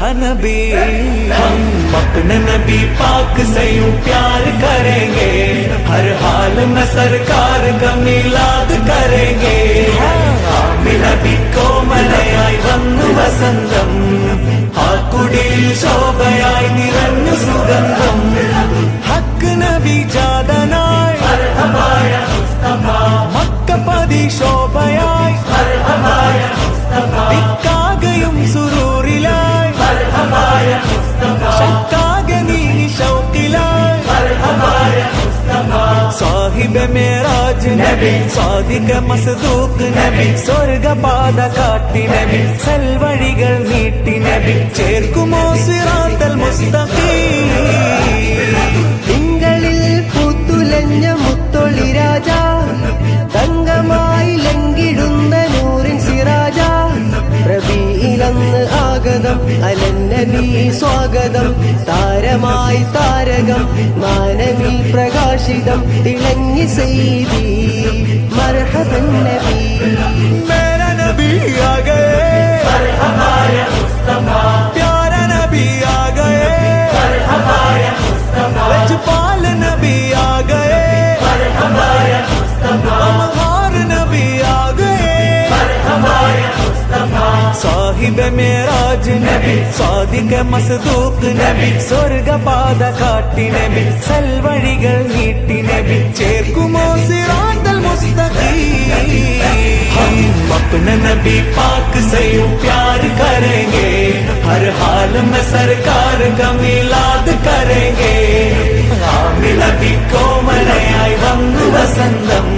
हनबी। हम अपने नबी पाक से यूँ प्यार करेंगे। हर हाल में सरकार का मिलाद करेंगे। नबी को मलयाय वन्नु वसंदम हाकुडिल शोभयाय निरन्नु सुगंधम। हक नबी जादनाय मरहबाय मुस्तफ़ा। मक्का पदी शोभयाय मरहबाय मुस्तफ़ा। സാഹിബ് മേരാജ് നബി സാദിക മസ്ദൂക്ക് നബി സ്വർഗപാത കാട്ടി നബി സൽവഴികൾ നീട്ടി നബി ചേർക്കുമോ സിറാത്തൽ മുസ്തഖീം? തിങ്കളിൽ പൂത്തുലഞ്ഞ മുത്തൊളി രാജ തങ്കമായി ലങ്കിടുന്ന നൂറിൻ സിറാജ റബിയിലന്ന് ആഗതം അലന്നബി സ്വാഗതം. താരമായി താരകം മാനവി പ്രകാശിതം. തിളങ്ങി സെയ്തി മർഹബൻ നബി. സാഹിബ മേറാജ് നബി സാദിക മസ്ദൂക്ക് നബി സ്വർഗപാത കാട്ടി നബി സൽവഴികൾ നീട്ടി നബി ചേർക്കുമോ സിറാത്തൽ മുസ്തഖീം हम अपने नबी पाक से यूं प्यार करेंगे हर हाल में सरकार का मिलाद करेंगे आमिर नबी को मनाई वंग वसंतम